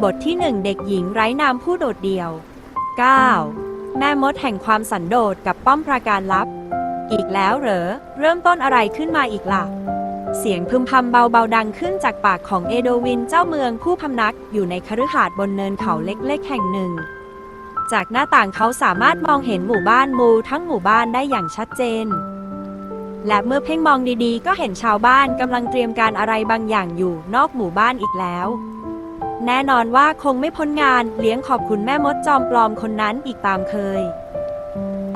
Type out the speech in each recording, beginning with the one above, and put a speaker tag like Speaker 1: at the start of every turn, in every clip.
Speaker 1: บทที่หนึ่งเด็กหญิงไร้นามผู้โดดเดี่ยว 9. แม่มดแห่งความสันโดษกับป้อมปราการลับ อีกแล้วเหรอ เริ่มต้นอะไรขึ้นมาอีกล่ะ เสียงพึมพำเบาๆดังขึ้นจากปากของเอโดวินเจ้าเมืองผู้พำนักอยู่ในคฤหาสน์บนเนินเขาเล็กๆแห่งหนึ่ง จากหน้าต่างเขาสามารถมองเห็นหมู่บ้านมูทั้งหมู่บ้านได้อย่างชัดเจน และเมื่อเพ่งมองดีๆ ก็เห็นชาวบ้านกำลังเตรียมการอะไรบางอย่างอยู่นอกหมู่บ้านอีกแล้ว แน่นอนว่าคงไม่พ้นงานเลี้ยงขอบคุณแม่มดจอมปลอมคนนั้นอีกตามเคย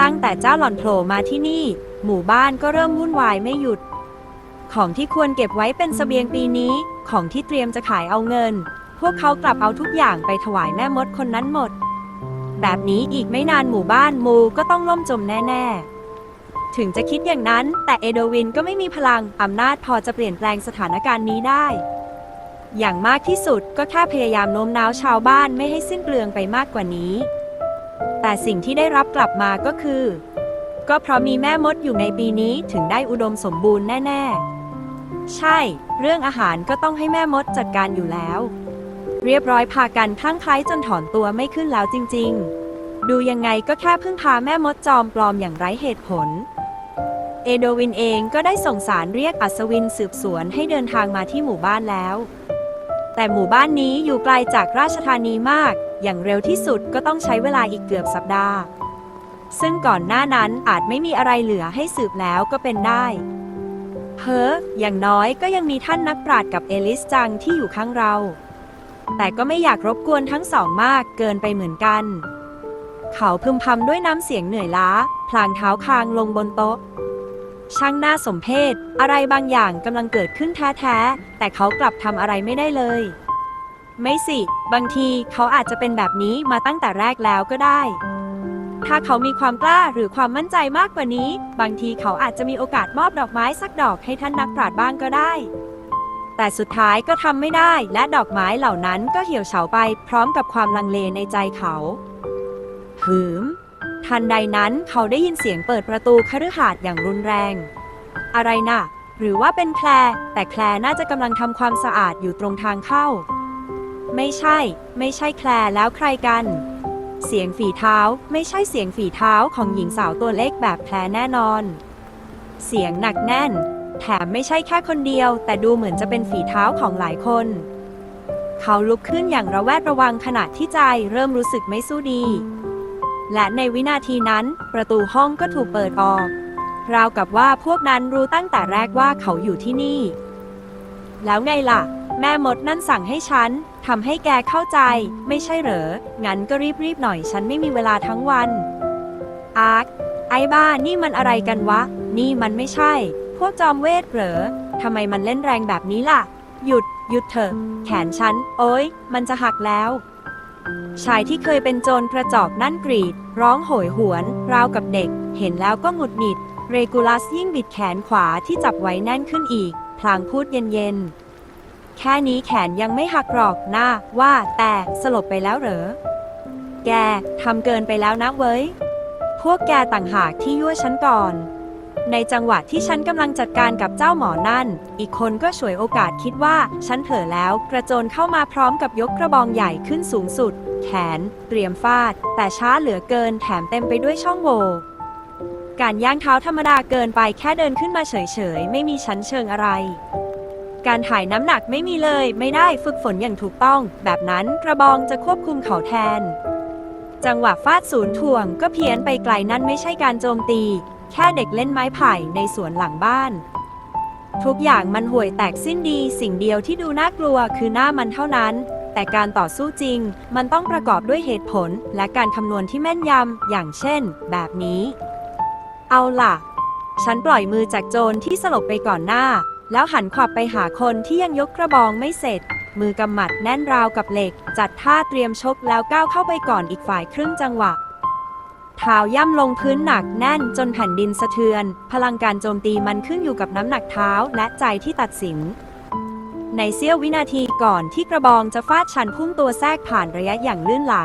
Speaker 1: ตั้งแต่เจ้าหล่อนโผล่มาที่นี่ หมู่บ้านก็เริ่มวุ่นวายไม่หยุด ของที่ควรเก็บไว้เป็นเสบียงปีนี้ ของที่เตรียมจะขายเอาเงิน พวกเขากลับเอาทุกอย่างไปถวายแม่มดคนนั้นหมด แบบนี้อีกไม่นานหมู่บ้านมูก็ต้องล่มจมแน่ ๆถึงจะคิดอย่างนั้น แต่เอโดวินก็ไม่มีพลังอำนาจพอจะเปลี่ยนแปลงสถานการณ์นี้ได้ อย่างมากที่สุดก็แค่พยายามโน้มน้าวชาวบ้านไม่ให้สิ้นเปลืองไปมากกว่านี้ แต่สิ่งที่ได้รับกลับมาก็คือ ก็เพราะมีแม่มดอยู่ในปีนี้ถึงได้อุดมสมบูรณ์แน่ ๆ ใช่ เรื่องอาหารก็ต้องให้แม่มดจัดการอยู่แล้ว เรียบร้อยพากันคลั่งไคล้จนถอนตัวไม่ขึ้นแล้วจริง ๆ ดูยังไงก็แค่พึ่งพาแม่มดจอมปลอมอย่างไร้เหตุผลเอโดวินเองก็ได้ส่งสารเรียกอัศวินสืบสวนให้เดินทางมาที่หมู่บ้านแล้ว แต่หมู่บ้านนี้อยู่ไกลจากราชธานีมาก อย่างเร็วที่สุดก็ต้องใช้เวลาอีกเกือบสัปดาห์ ซึ่งก่อนหน้านั้นอาจไม่มีอะไรเหลือให้สืบแล้วก็เป็นได้เพ้อ อย่างน้อยก็ยังมีท่านนักปราชญ์กับเอลิสจังที่อยู่ข้างเรา แต่ก็ไม่อยากรบกวนทั้งสองมากเกินไปเหมือนกัน เขาพึมพำด้วยน้ำเสียงเหนื่อยล้า พลางเท้าคางลงบนโต๊ะ ช่างน่าสมเพชอะไรบางอย่างกำลังเกิดขึ้นแท้ๆ แต่เขากลับทำอะไรไม่ได้เลย ไม่สิ บางทีเขาอาจจะเป็นแบบนี้มาตั้งแต่แรกแล้วก็ได้ ถ้าเขามีความกล้าหรือความมั่นใจมากกว่านี้ บางทีเขาอาจจะมีโอกาสมอบดอกไม้สักดอกให้ท่านนักปราชญ์บ้างก็ได้ แต่สุดท้ายก็ทำไม่ได้ และดอกไม้เหล่านั้นก็เหี่ยวเฉาไป พร้อมกับความลังเลในใจเขาหืม ทันใดนั้นเขาได้ยินเสียงเปิดประตูคฤหาสน์อย่างรุนแรง อะไรน่ะ หรือว่าเป็นแคลแต่แคลน่าจะกำลังทำความสะอาดอยู่ตรงทางเข้า ไม่ใช่ ไม่ใช่แคลแล้วใครกัน เสียงฝีเท้า ไม่ใช่เสียงฝีเท้าของหญิงสาวตัวเล็กแบบแคลแน่นอน เสียงหนักแน่น แถมไม่ใช่แค่คนเดียว แต่ดูเหมือนจะเป็นฝีเท้าของหลายคน เขาลุกขึ้นอย่างระแวดระวังขณะที่ใจเริ่มรู้สึกไม่สู้ดี และในวินาทีนั้น ประตูห้องก็ถูกเปิดออก ราวกับว่าพวกนั้นรู้ตั้งแต่แรกว่าเขาอยู่ที่นี่ แล้วไงล่ะ แม่มดนั่นสั่งให้ฉันทำให้แกเข้าใจ ไม่ใช่เหรอ งั้นก็รีบๆหน่อยฉันไม่มีเวลาทั้งวัน อาร์ค ไอ้บ้านี่มันอะไรกันวะ นี่มันไม่ใช่ พวกจอมเวทเหรอทำไมมันเล่นแรงแบบนี้ล่ะ หยุด หยุดเถอะ แขนฉัน โอ๊ยมันจะหักแล้ว ชายที่เคยเป็นโจรกระจอกนั่นกรีด ร้องโหยหวน ราวกับเด็ก เห็นแล้วก็หงุดหงิด เรกูลัสยิ่งบิดแขนขวาที่จับไว้แน่นขึ้นอีก พลางพูดเย็นๆ แค่นี้แขนยังไม่หักหรอกนะว่าแต่สลบไปแล้วเหรอ แกทำเกินไปแล้วนะเว้ย พวกแกต่างหากที่ยั่วฉันก่อน ในจังหวะที่ฉันกำลังจัดการกับเจ้าหมอนั่น อีกคนก็ฉวยโอกาสคิดว่า ฉันเผลอแล้วกระโจนเข้ามาพร้อมกับยกกระบองใหญ่ขึ้นสูงสุด แขน เตรียมฟาด แต่ช้าเหลือเกินแถมเต็มไปด้วยช่องโหว่การย่างเท้าธรรมดาเกินไปแค่เดินขึ้นมาเฉยๆ ไม่มีชั้นเชิงอะไร การถ่ายน้ำหนักไม่มีเลย ไม่ได้ฝึกฝนอย่างถูกต้อง แบบนั้นกระบองจะควบคุมเขาแทน จังหวะฟาดศูนย์ถ่วงก็เพี้ยนไปไกลนั่นไม่ใช่การโจมตี แค่เด็กเล่นไม้ไผ่ในสวนหลังบ้าน ทุกอย่างมันห่วยแตกสิ้นดีสิ่งเดียวที่ดูน่ากลัวคือหน้ามันเท่านั้น แต่การต่อสู้จริง มันต้องประกอบด้วยเหตุผลและการคำนวณที่แม่นยำอย่างเช่น แบบนี้ เอาล่ะ ฉันปล่อยมือจากโจรที่สลบไปก่อนหน้า แล้วหันขวับไปหาคนที่ยังยกกระบองไม่เสร็จมือกำหมัดแน่นราวกับเหล็ก จัดท่าเตรียมชกแล้วก้าวเข้าไปก่อนอีกฝ่ายครึ่งจังหวะ เท้าย่ำลงพื้นหนักแน่นจนแผ่นดินสะเทือน พลังการโจมตีมันขึ้นอยู่กับน้ำหนักเท้าและใจที่ตัดสิน ในเสี้ยววินาทีก่อนที่กระบองจะฟาดฉันพุ่งตัวแทรกผ่านระยะอย่างลื่นไหล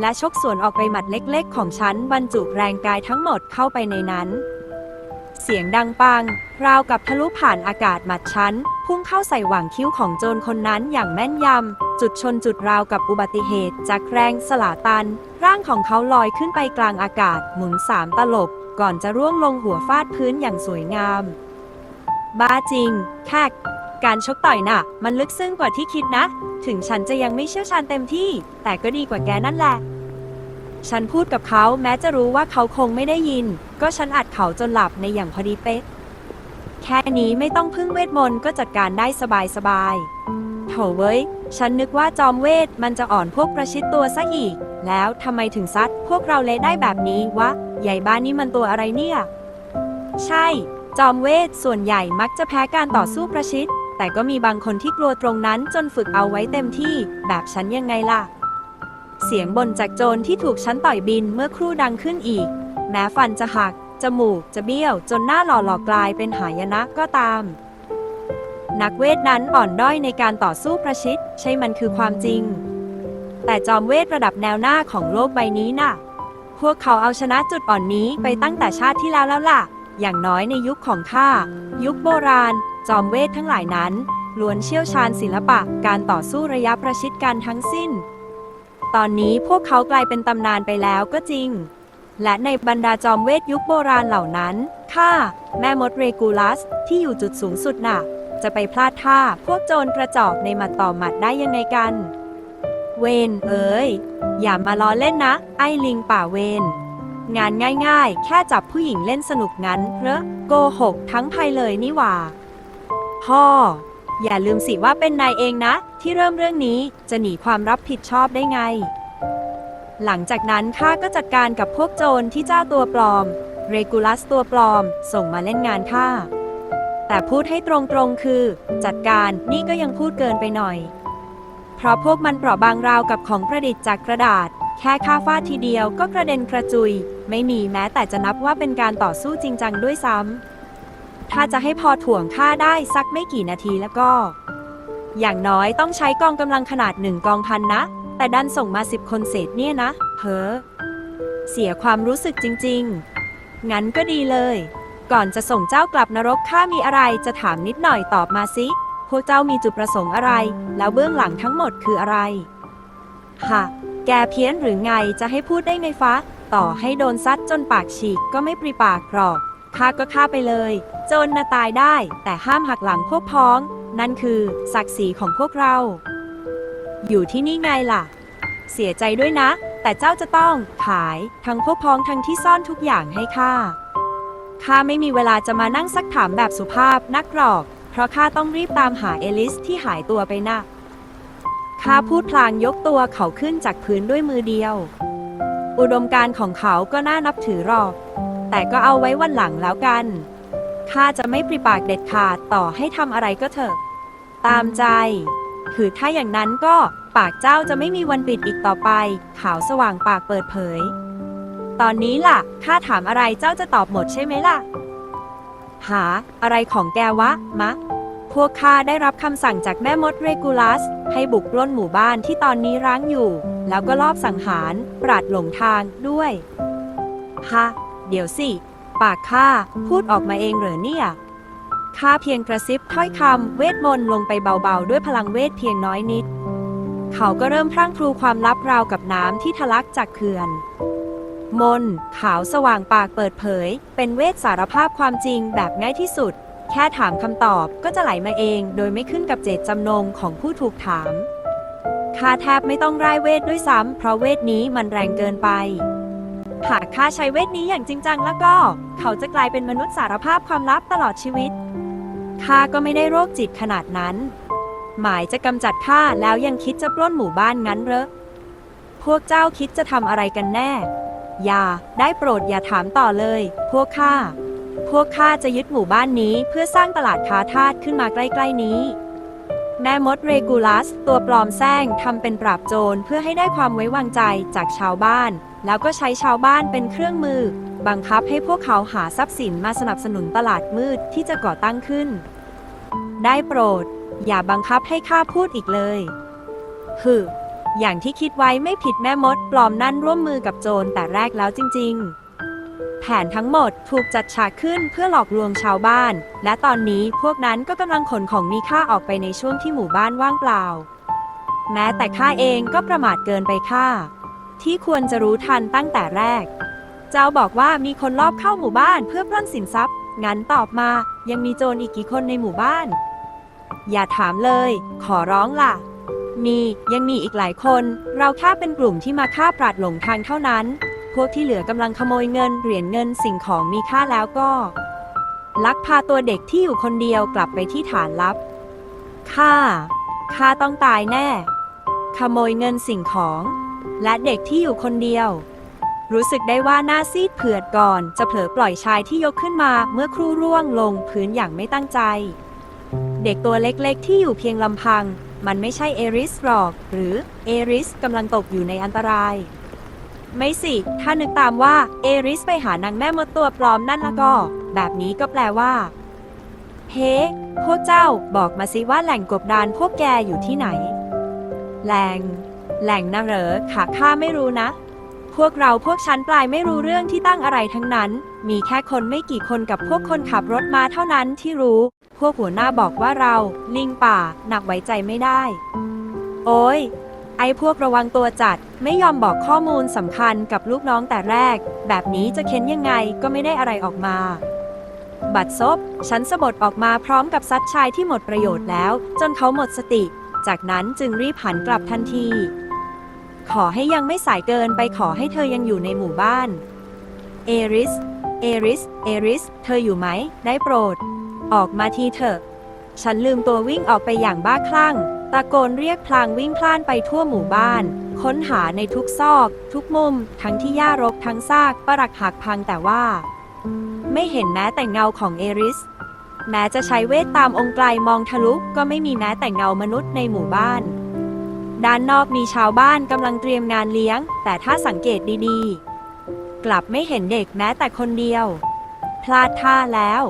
Speaker 1: และชกสวนออกไปหมัดเล็กๆ ของฉันบรรจุแรงกายทั้งหมดเข้าไปในนั้น เสียงดังปัง ราวกับทะลุผ่านอากาศหมัดชั้นพุ่งเข้าใส่หว่างคิ้วของโจรคนนั้นอย่างแม่นยำจุดชนจุดราวกับอุบัติเหตุจากแรงสลาตัน ร่างของเขาลอยขึ้นไปกลางอากาศหมุนสามตลบ ก่อนจะร่วงลงหัวฟาดพื้นอย่างสวยงาม บ้าจริง แค่การชกต่อยน่ะ มันลึกซึ้งกว่าที่คิดนะ ถึงฉันจะยังไม่เชี่ยวชาญเต็มที่ แต่ก็ดีกว่าแกนั่นแหละ ฉันพูดกับเขาแม้จะรู้ว่าเขาคงไม่ได้ยิน ก็ฉันอัดเขาจนหลับในอย่างพอดีเป๊ะ แค่นี้ไม่ต้องพึ่งเวทมนต์ก็จัดการได้สบายสบายๆโถเว้ย ฉันนึกว่าจอมเวทมันจะอ่อนพวกประชิดตัวซะอีก แล้วทำไมถึงซัดพวกเราเละได้แบบนี้วะ ใหญ่บ้านนี้มันตัวอะไรเนี่ย ใช่ จอมเวทส่วนใหญ่มักจะแพ้การต่อสู้ประชิด แต่ก็มีบางคนที่กลัวตรงนั้นจนฝึกเอาไว้เต็มที่ แบบฉันยังไงล่ะ เสียงบ่นจากโจรที่ถูกฉันต่อยบินเมื่อครู่ดังขึ้นอีก แม้ฟันจะหัก จมูกจะเบี้ยว จนหน้าหล่อหลอกกลายเป็นหายนะก็ตาม นักเวทนั้นอ่อนด้อยในการต่อสู้ประชิด ใช่มันคือความจริง แต่จอมเวทระดับแนวหน้าของโลกใบนี้น่ะ พวกเขาเอาชนะจุดอ่อนนี้ไปตั้งแต่ชาติที่แล้วแล้วล่ะ อย่างน้อยในยุคของข้า ยุคโบราณ จอมเวททั้งหลายนั้น ล้วนเชี่ยวชาญศิลปะ การต่อสู้ระยะประชิดกันทั้งสิ้น ตอนนี้พวกเขากลายเป็นตำนานไปแล้วก็จริง และในบรรดาจอมเวทยุคโบราณเหล่านั้น ข้า แม่มดเรกูลัส ที่อยู่จุดสูงสุดน่ะ จะไปพลาดท่าพวกโจรกระจอกในหมัดต่อหมัดได้ยังไงกัน เวนเอ๋ยอย่ามาล้อเล่นนะ ไอ้ลิงป่าเวนงานง่ายๆ แค่จับผู้หญิงเล่นสนุกงั้นเหรอโกหกทั้งภัยเลยนี่หว่า พ่อ อย่าลืมสิว่าเป็นนายเองนะ ที่เริ่มเรื่องนี้จะหนีความรับผิดชอบได้ไง หลังจากนั้นข้าก็จัดการกับพวกโจรที่เจ้าตัวปลอม เรกูลัสตัวปลอม ส่งมาเล่นงานข้าแต่พูดให้ตรงๆคือ จัดการนี่ก็ยังพูดเกินไปหน่อย เพราะพวกมันเปราะบางราวกับของประดิษฐ์จากกระดาษ แค่ค่าฟาดทีเดียวก็กระเด็นกระจุย ไม่มีแม้แต่จะนับว่าเป็นการต่อสู้จริงจังด้วยซ้ำถ้าจะให้พอถ่วงค่าได้สักไม่กี่นาทีแล้วก็ อย่างน้อยต้องใช้กองกำลังขนาดหนึ่งกองพันนะ แต่ดันส่งมาสิบคนเศษเนี่ยนะเพ้อเสียความรู้สึกจริง ๆ งั้นก็ดีเลย ก่อนจะส่งเจ้ากลับนรกข้ามีอะไรจะถามนิดหน่อยตอบมาสิ พวกเจ้ามีจุดประสงค์อะไร แล้วเบื้องหลังทั้งหมดคืออะไรฮะแกเพี้ยนหรือไงจะให้พูดได้ไงฟ้า ต่อให้โดนซัดจนปากฉีกก็ไม่ปริปากหรอกฆ่าก็ฆ่าไปเลยโจรน่ะตายได้ แต่ห้ามหักหลังพวกพ้อง นั่นคือศักดิ์ศรีของพวกเรา อยู่ที่นี่ไงล่ะ เสียใจด้วยนะ แต่เจ้าจะต้องขายทั้งพวกพ้องทั้งที่ซ่อนทุกอย่างให้ข้าข้าไม่มีเวลาจะมานั่งซักถามแบบสุภาพนักหรอก ราะข้าต้องรีบตามหาเอลิสที่หายตัวไปนะข้าพูดพลางยกตัวเขาขึ้นจากพื้นด้วยมือเดียว อุดมการของเขาก็น่านับถือหรอก แต่ก็เอาไว้วันหลังแล้วกัน ข้าจะไม่ปริปากเด็ดขาดต่อให้ทำอะไรก็เถอะ ตามใจ คือถ้าอย่างนั้นก็ปากเจ้าจะไม่มีวันปิดอีกต่อไป ขาวสว่างปากเปิดเผย ตอนนี้ล่ะ ข้าถามอะไรเจ้าจะตอบหมดใช่ไหมล่ะ หา อะไรของแกวะ มะ พวกข้าได้รับคำสั่งจากแม่มดเรกูลัส ให้บุกปล้นหมู่บ้านที่ตอนนี้ร้างอยู่ แล้วก็ลอบสังหาร ปราดหลงทางด้วย ฮะ เดี๋ยวสิ ปากข้าพูดออกมาเองเหรอเนี่ยข้าเพียงกระซิบถ้อยคำเวทมนต์ลงไปเบาๆ ด้วยพลังเวทเพียงน้อยนิด เขาก็เริ่มพรั่งพรูความลับราวกับน้ำที่ทะลักจากเขื่อน มน์ขาวสว่างปากเปิดเผย เป็นเวทสารภาพความจริงแบบง่ายที่สุด แค่ถามคำตอบก็จะไหลมาเอง โดยไม่ขึ้นกับเจตจำนงของผู้ถูกถามข้าแทบไม่ต้องร่ายเวทด้วยซ้ำเพราะเวทนี้มันแรงเกินไป หากข้าใช้เวทนี้อย่างจริงจังแล้วก็ เขาจะกลายเป็นมนุษย์สารภาพความลับตลอดชีวิตข้าก็ไม่ได้โรคจิตขนาดนั้น หมายจะกำจัดข้าแล้วยังคิดจะปล้นหมู่บ้านงั้นเหรอพวกเจ้าคิดจะทำอะไรกันแน่ อย่า ได้โปรดอย่าถามต่อเลย พวกข้า พวกข้าจะยึดหมู่บ้านนี้เพื่อสร้างตลาดค้าทาสขึ้นมาใกล้ ๆ นี้ แม่มดเรกูลัส ตัวปลอมแซงทำเป็นปราบโจรเพื่อให้ได้ความไว้วางใจจากชาวบ้าน แล้วก็ใช้ชาวบ้านเป็นเครื่องมือ บังคับให้พวกเขาหาทรัพย์สินมาสนับสนุนตลาดมืดที่จะก่อตั้งขึ้น ได้โปรด อย่าบังคับให้ข้าพูดอีกเลยฮึ อย่างที่คิดไว้ไม่ผิดแม่มดปลอมนั่นร่วมมือกับโจรแต่แรกแล้วจริง ๆ แผนทั้งหมดถูกจัดฉากขึ้นเพื่อหลอกลวงชาวบ้าน และตอนนี้พวกนั้นก็กำลังขนของมีค่าออกไปในช่วงที่หมู่บ้านว่างเปล่า แม้แต่ข้าเองก็ประมาทเกินไปค่าที่ควรจะรู้ทันตั้งแต่แรก เจ้าบอกว่ามีคนลอบเข้าหมู่บ้านเพื่อปล้นสินทรัพย์ งั้นตอบมา ยังมีโจรอีกกี่คนในหมู่บ้าน อย่าถามเลย ขอร้องล่ะ มียังมีอีกหลายคน เราแค่เป็นกลุ่มที่มาฆ่าปราดหลงทางเท่านั้น พวกที่เหลือกำลังขโมยเงินเหรียญเงินสิ่งของมีค่าแล้วก็ ลักพาตัวเด็กที่อยู่คนเดียวกลับไปที่ฐานลับข้าข้าต้องตายแน่ ขโมยเงินสิ่งของ และเด็กที่อยู่คนเดียว รู้สึกได้ว่าหน้าซีดเผือดก่อนจะเผลอปล่อยชายที่ยกขึ้นมาเมื่อครู่ร่วงลงพื้นอย่างไม่ตั้งใจ เด็กตัวเล็กๆที่อยู่เพียงลำพัง มันไม่ใช่เอริสหรอก หรือเอริสกำลังตกอยู่ในอันตราย ไม่สิ ถ้านึกตามว่าเอริสไปหานางแม่มดตัวปลอมนั่นแล้วก็ แบบนี้ก็แปลว่า เฮ้พวกเจ้าบอกมาสิว่าแหล่งกบดานพวกแกอยู่ที่ไหน แหล่ง แหล่งนะเหรอขาข้าไม่รู้นะ พวกเราพวกชั้นปลายไม่รู้เรื่องที่ตั้งอะไรทั้งนั้น มีแค่คนไม่กี่คนกับพวกคนขับรถมาเท่านั้นที่รู้ พวกหัวหน้าบอกว่าเรา ลิงป่า หนักไว้ใจไม่ได้ โอ้ยไอ้พวกระวังตัวจัด ไม่ยอมบอกข้อมูลสำคัญกับลูกน้องแต่แรก แบบนี้จะเค้นยังไงก็ไม่ได้อะไรออกมา บัดซบ ฉันสะบดออกมาพร้อมกับซัดชายที่หมดประโยชน์แล้ว จนเขาหมดสติ จากนั้นจึงรีบหันกลับทันที ขอให้ยังไม่สายเกินไปขอให้เธอยังอยู่ในหมู่บ้าน เอริส เอริส เอริส เธออยู่ไหม ได้โปรด ออกมาทีเถอะ ฉันลืมตัววิ่งออกไปอย่างบ้าคลั่ง ตะโกนเรียกพลางวิ่งพล่านไปทั่วหมู่บ้าน ค้นหาในทุกซอก ทุกมุม ทั้งที่หญ้ารกทั้งซากปรักหักพังแต่ว่า ไม่เห็นแม้แต่เงาของเอริส แม้จะใช้เวทตามองค์ไกลมองทะลุก็ไม่มีแม้แต่เงามนุษย์ในหมู่บ้าน ด้านนอกมีชาวบ้านกำลังเตรียมงานเลี้ยง แต่ถ้าสังเกตดีๆ กลับไม่เห็นเด็กแม้แต่คนเดียว พลาดท่าแล้ว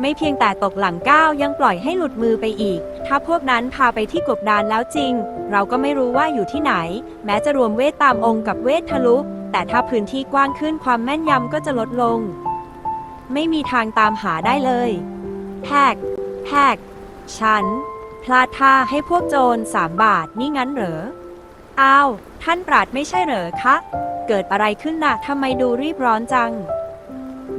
Speaker 1: ไม่เพียงแต่ตกหลังก้าวยังปล่อยให้หลุดมือไปอีก ถ้าพวกนั้นพาไปที่กบดานแล้วจริง เราก็ไม่รู้ว่าอยู่ที่ไหน แม้จะรวมเวทตามองค์กับเวททะลุ แต่ถ้าพื้นที่กว้างขึ้นความแม่นยำก็จะลดลง ไม่มีทางตามหาได้เลยแพกแพกฉัน พลาดท่าให้พวกโจรสามบาทนี่งั้นเหรอ อ้าว ท่านปราดไม่ใช่เหรอคะ เกิดอะไรขึ้นน่ะทำไมดูรีบร้อนจัง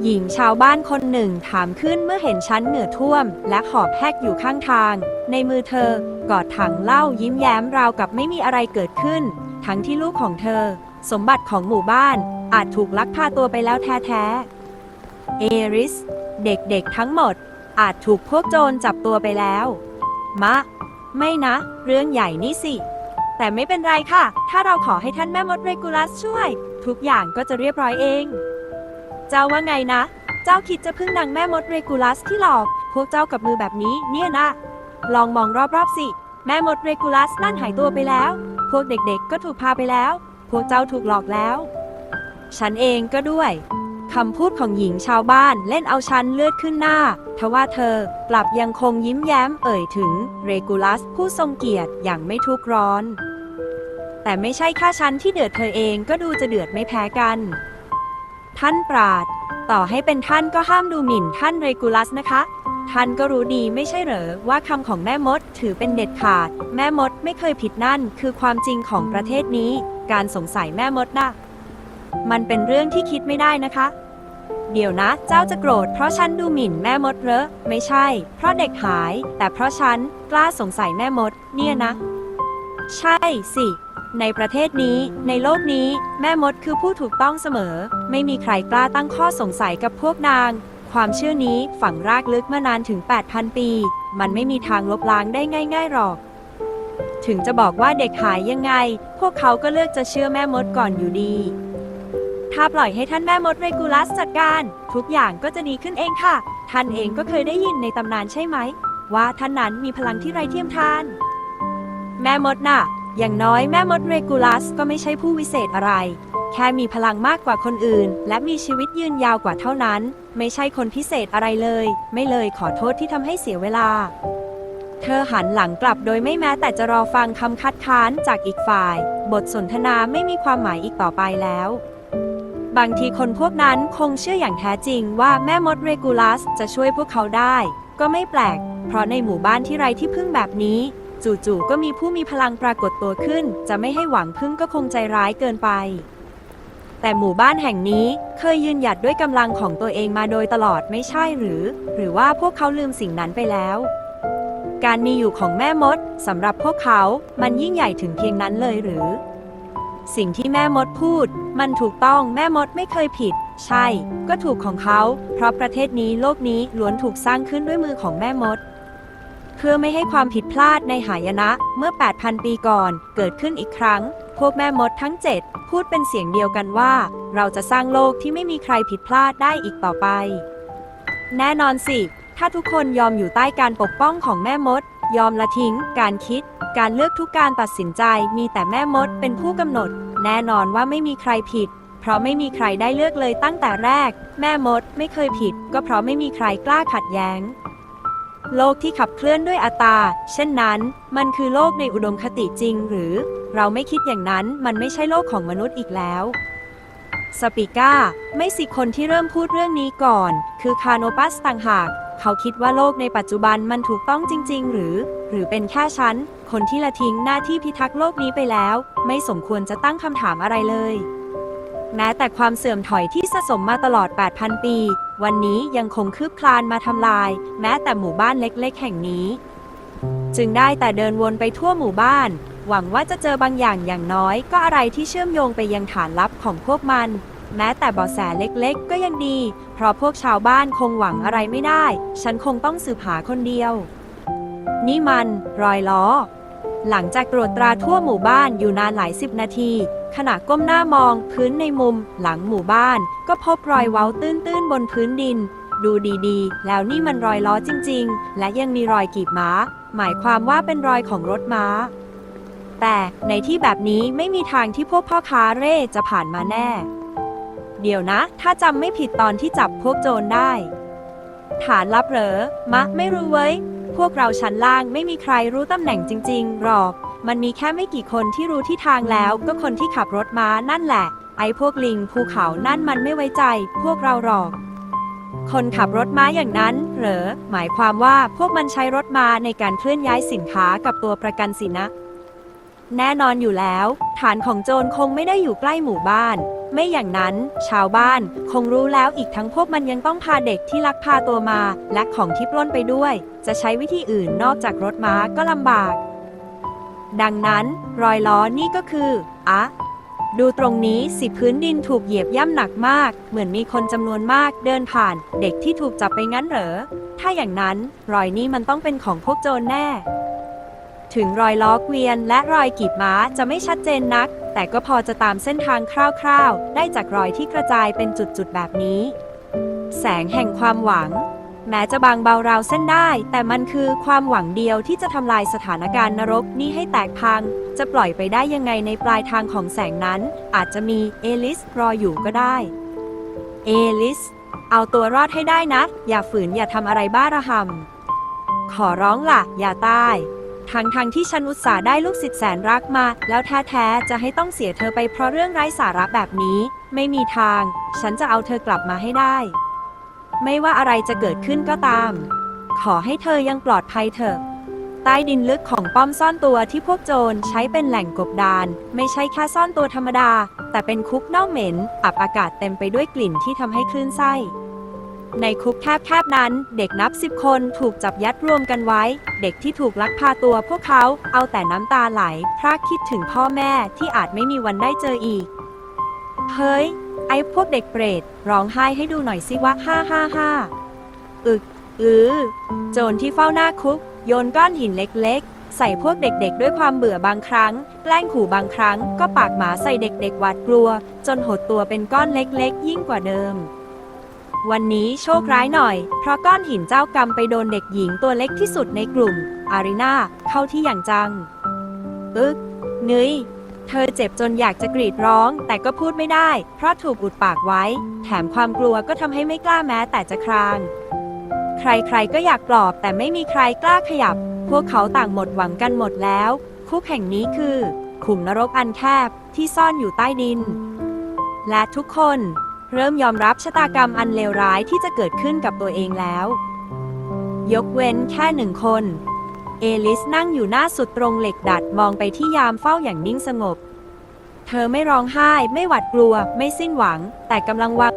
Speaker 1: หญิงชาวบ้านคนหนึ่งถามขึ้นเมื่อเห็นฉันเหงื่อท่วม และหอบแหกอยู่ข้างทาง ในมือเธอกอดถังเหล้ายิ้มแย้มราวกับไม่มีอะไรเกิดขึ้น ทั้งที่ลูกของเธอ สมบัติของหมู่บ้าน อาจถูกลักพาตัวไปแล้วแท้ๆ เอริส เด็กๆทั้งหมด อาจถูกพวกโจรจับตัวไปแล้ว มะ ไม่นะ เรื่องใหญ่นี่สิ แต่ไม่เป็นไรค่ะ ถ้าเราขอให้ท่านแม่มดเรกูลัสช่วย ทุกอย่างก็จะเรียบร้อยเอง เจ้าว่าไงนะ เจ้าคิดจะพึ่งนางแม่มดเรกูลัสที่หลอก พวกเจ้ากับมือแบบนี้เนี่ยนะ ลองมองรอบๆสิ แม่มดเรกูลัสนั่นหายตัวไปแล้ว พวกเด็กๆก็ถูกพาไปแล้ว พวกเจ้าถูกหลอกแล้ว ฉันเองก็ด้วย คำพูดของหญิงชาวบ้านเล่นเอาฉันเลือดขึ้นหน้า ทว่าเธอกลับยังคงยิ้มแย้มเอ่ยถึงเรกูลัสผู้ทรงเกียรติอย่างไม่ทุกร้อน แต่ไม่ใช่แค่ฉันที่เดือดเธอเองก็ดูจะเดือดไม่แพ้กัน ท่านปราด ต่อให้เป็นท่านก็ห้ามดูหมิ่นท่านเรกูลัสนะคะท่านก็รู้ดีไม่ใช่เหรอว่าคำของแม่มดถือเป็นเด็ดขาด แม่มดไม่เคยผิดนั่น คือความจริงของประเทศนี้ การสงสัยแม่มดนะ มันเป็นเรื่องที่คิดไม่ได้นะคะ เดี๋ยวนะ เจ้าจะโกรธเพราะฉันดูหมิ่นแม่มดเหรอ ไม่ใช่ เพราะเด็กหาย แต่เพราะฉันกล้าสงสัยแม่มด เนี่ยนะ ใช่สิ ในประเทศนี้ ในโลกนี้ แม่มดคือผู้ถูกต้องเสมอ ไม่มีใครกล้าตั้งข้อสงสัยกับพวกนาง ความเชื่อนี้ฝังรากลึกมานานถึง 8,000 ปี มันไม่มีทางลบล้างได้ง่าย ๆหรอกถึงจะบอกว่าเด็กหายยังไง พวกเขาก็เลือกจะเชื่อแม่มดก่อนอยู่ดี ถ้าปล่อยให้ท่านแม่มดเรกูลัสจัดการ ทุกอย่างก็จะดีขึ้นเองค่ะ ท่านเองก็เคยได้ยินในตำนานใช่ไหม ว่าท่านนั้นมีพลังที่ไร้เทียมทาน แม่มดน่ะ อย่างน้อยแม่มดเรกูลัสก็ไม่ใช่ผู้วิเศษอะไร แค่มีพลังมากกว่าคนอื่น และมีชีวิตยืนยาวกว่าเท่านั้น ไม่ใช่คนพิเศษอะไรเลย ไม่เลยขอโทษที่ทำให้เสียเวลา เธอหันหลังกลับโดยไม่แม้แต่จะรอฟังคำคัดค้านจากอีกฝ่าย บทสนทนาไม่มีความหมายอีกต่อไปแล้ว บางทีคนพวกนั้นคงเชื่ออย่างแท้จริงว่าแม่มดเรกูลัสจะช่วยพวกเขาได้ ก็ไม่แปลก เพราะในหมู่บ้านที่ไรที่พึ่งแบบนี้ จู่ๆก็มีผู้มีพลังปรากฏตัวขึ้น จะไม่ให้หวังพึ่งก็คงใจร้ายเกินไป แต่หมู่บ้านแห่งนี้เคยยืนหยัดด้วยกำลังของตัวเองมาโดยตลอดไม่ใช่หรือ หรือว่าพวกเขาลืมสิ่งนั้นไปแล้วการมีอยู่ของแม่มดสำหรับพวกเขา มันยิ่งใหญ่ถึงเพียงนั้นเลยหรือ สิ่งที่แม่มดพูด มันถูกต้องแม่มดไม่เคยผิด ใช่ ก็ถูกของเขา เพราะประเทศนี้โลกนี้ล้วนถูกสร้างขึ้นด้วยมือของแม่มด เพื่อไม่ให้ความผิดพลาดในหายนะเมื่อ 8,000 ปีก่อนเกิดขึ้นอีกครั้ง พวกแม่มดทั้ง 7 พูดเป็นเสียงเดียวกันว่า เราจะสร้างโลกที่ไม่มีใครผิดพลาดได้อีกต่อไป แน่นอนสิ ถ้าทุกคนยอมอยู่ใต้การปกป้องของแม่มด ยอมละทิ้ง การคิด การเลือกทุกการตัดสินใจมีแต่แม่มดเป็นผู้กำหนด แน่นอนว่าไม่มีใครผิด เพราะไม่มีใครได้เลือกเลยตั้งแต่แรก แม่มดไม่เคยผิด ก็เพราะไม่มีใครกล้าขัดแย้ง โลกที่ขับเคลื่อนด้วยอัตตาเช่นนั้น มันคือโลกในอุดมคติจริง หรือ เราไม่คิดอย่างนั้นมันไม่ใช่โลกของมนุษย์อีกแล้วสปิก้า ไม่สิคนที่เริ่มพูดเรื่องนี้ก่อน คือคาโนปัสต่างหาก เขาคิดว่าโลกในปัจจุบันมันถูกต้องจริง ๆ หรือ หรือเป็นแค่ฉัน คนที่ละทิ้งหน้าที่พิทักษ์โลกนี้ไปแล้ว ไม่สมควรจะตั้งคำถามอะไรเลย แม้แต่ความเสื่อมถอยที่สะสมมาตลอด 8,000 ปี วันนี้ยังคงคืบคลานมาทำลาย แม้แต่หมู่บ้านเล็ก ๆ แห่งนี้ จึงได้แต่เดินวนไปทั่วหมู่บ้าน หวังว่าจะเจอบางอย่างอย่างน้อย ก็อะไรที่เชื่อมโยงไปยังฐานลับของพวกมัน แม้แต่เบาะแสเล็กๆ ก็ยังดี เพราะพวกชาวบ้านคงหวังอะไรไม่ได้ ฉันคงต้องสืบหาคนเดียว นี่มันรอยล้อ หลังจากตรวจตราทั่วหมู่บ้านอยู่นานหลายสิบนาที ขณะก้มหน้ามองพื้นในมุม หลังหมู่บ้าน ก็พบรอยเว้าตื้นๆบนพื้นดิน ดูดีๆ แล้วนี่มันรอยล้อจริง ๆ และยังมีรอยกีบม้า หมายความว่าเป็นรอยของรถม้าแต่ในที่แบบนี้ไม่มีทางที่พวกพ่อค้าเร่จะผ่านมาแน่ เดี๋ยวนะ ถ้าจำไม่ผิดตอนที่จับพวกโจรได้ ฐานลับเหรอ มะ ไม่รู้เว้ย พวกเราชั้นล่างไม่มีใครรู้ตำแหน่งจริง ๆ หรอก มันมีแค่ไม่กี่คนที่รู้ที่ทางแล้ว ก็คนที่ขับรถม้านั่นแหละ ไอ้พวกลิงภูเขานั่นมันไม่ไว้ใจ พวกเราหรอก คนขับรถม้าอย่างนั้น เหรอ หมายความว่าพวกมันใช้รถม้าในการเคลื่อนย้ายสินค้ากับตัวประกันสินะ แน่นอนอยู่แล้ว ฐานของโจรคงไม่ได้อยู่ใกล้หมู่บ้าน ไม่อย่างนั้น ชาวบ้านคงรู้แล้วอีกทั้งพวกมันยังต้องพาเด็กที่ลักพาตัวมา และของที่ปล้นไปด้วย จะใช้วิธีอื่นนอกจากรถม้าก็ลำบาก ดังนั้น รอยล้อนี่ก็คืออะดูตรงนี้สิพื้นดินถูกเหยียบย่ำหนักมาก เหมือนมีคนจำนวนมากเดินผ่าน เด็กที่ถูกจับไปงั้นเหรอ ถ้าอย่างนั้น รอยนี้มันต้องเป็นของพวกโจรแน่ ถึงรอยล้อเกวียนและรอยกีบม้าจะไม่ชัดเจนนัก แต่ก็พอจะตามเส้นทางคร่าวๆ ได้จากรอยที่กระจายเป็นจุดๆ แบบนี้ แสงแห่งความหวัง แม้จะบางเบาราวเส้นได้ แต่มันคือความหวังเดียวที่จะทำลายสถานการณ์นรกนี้ให้แตกพัง จะปล่อยไปได้ยังไงในปลายทางของแสงนั้น อาจจะมีเอลิสรออยู่ก็ได้ เอลิส เอาตัวรอดให้ได้นะ อย่าฝืนอย่าทำอะไรบ้าระหำขอร้องล่ะ อย่าตาย ทั้งทางที่ฉันอุตส่าห์ได้ลูกศิษย์แสนรักมา แล้วแท้ๆจะให้ต้องเสียเธอไปเพราะเรื่องไร้สาระแบบนี้ ไม่มีทาง ฉันจะเอาเธอกลับมาให้ได้ ไม่ว่าอะไรจะเกิดขึ้นก็ตาม ขอให้เธอยังปลอดภัยเถอะใต้ดินลึกของป้อมซ่อนตัวที่พวกโจรใช้เป็นแหล่งกบดาน ไม่ใช่แค่ซ่อนตัวธรรมดา แต่เป็นคุกเน่าเหม็น อับอากาศเต็มไปด้วยกลิ่นที่ทำให้คลื่นไส้ ในคุกแคบๆนั้น เด็กนับสิบคนถูกจับยัดรวมกันไว้ เด็กที่ถูกลักพาตัวพวกเขาเอาแต่น้ำตาไหล พรากคิดถึงพ่อแม่ที่อาจไม่มีวันได้เจออีก เฮ้ย ไอ้พวกเด็กเปรตร้องไห้ให้ดูหน่อยสิว่าฮ่าฮ่าฮ่าอึกอือโจรที่เฝ้าหน้าคุก โยนก้อนหินเล็กๆ ใส่พวกเด็กๆ ด้วยความเบื่อบางครั้ง แกล้งขู่บางครั้ง ก็ปากหมาใส่เด็กๆหวาดกลัว จนหดตัวเป็นก้อนเล็กๆ ยิ่งกว่าเดิม วันนี้โชคร้ายหน่อย เพราะก้อนหินเจ้ากรรมไปโดนเด็กหญิงตัวเล็กที่สุดในกลุ่ม อารีนาเข้าที่อย่างจัง อึกเงยเธอเจ็บจนอยากจะกรีดร้อง แต่ก็พูดไม่ได้ เพราะถูกอุดปากไว้ แถมความกลัวก็ทำให้ไม่กล้าแม้แต่จะคราง ใครๆก็อยากปลอบแต่ไม่มีใครกล้าขยับ พวกเขาต่างหมดหวังกันหมดแล้ว คุกแห่งนี้คือ ขุมนรกอันแคบที่ซ่อนอยู่ใต้ดิน และทุกคน เริ่มยอมรับชะตากรรมอันเลวร้ายที่จะเกิดขึ้นกับตัวเองแล้ว ยกเว้นแค่หนึ่งคน เอลิสนั่งอยู่หน้าสุดตรงเหล็กดัดมองไปที่ยามเฝ้าอย่างนิ่งสงบ เธอไม่ร้องไห้ไม่หวาดกลัว ไม่สิ้นหวัง แต่กำลังวาง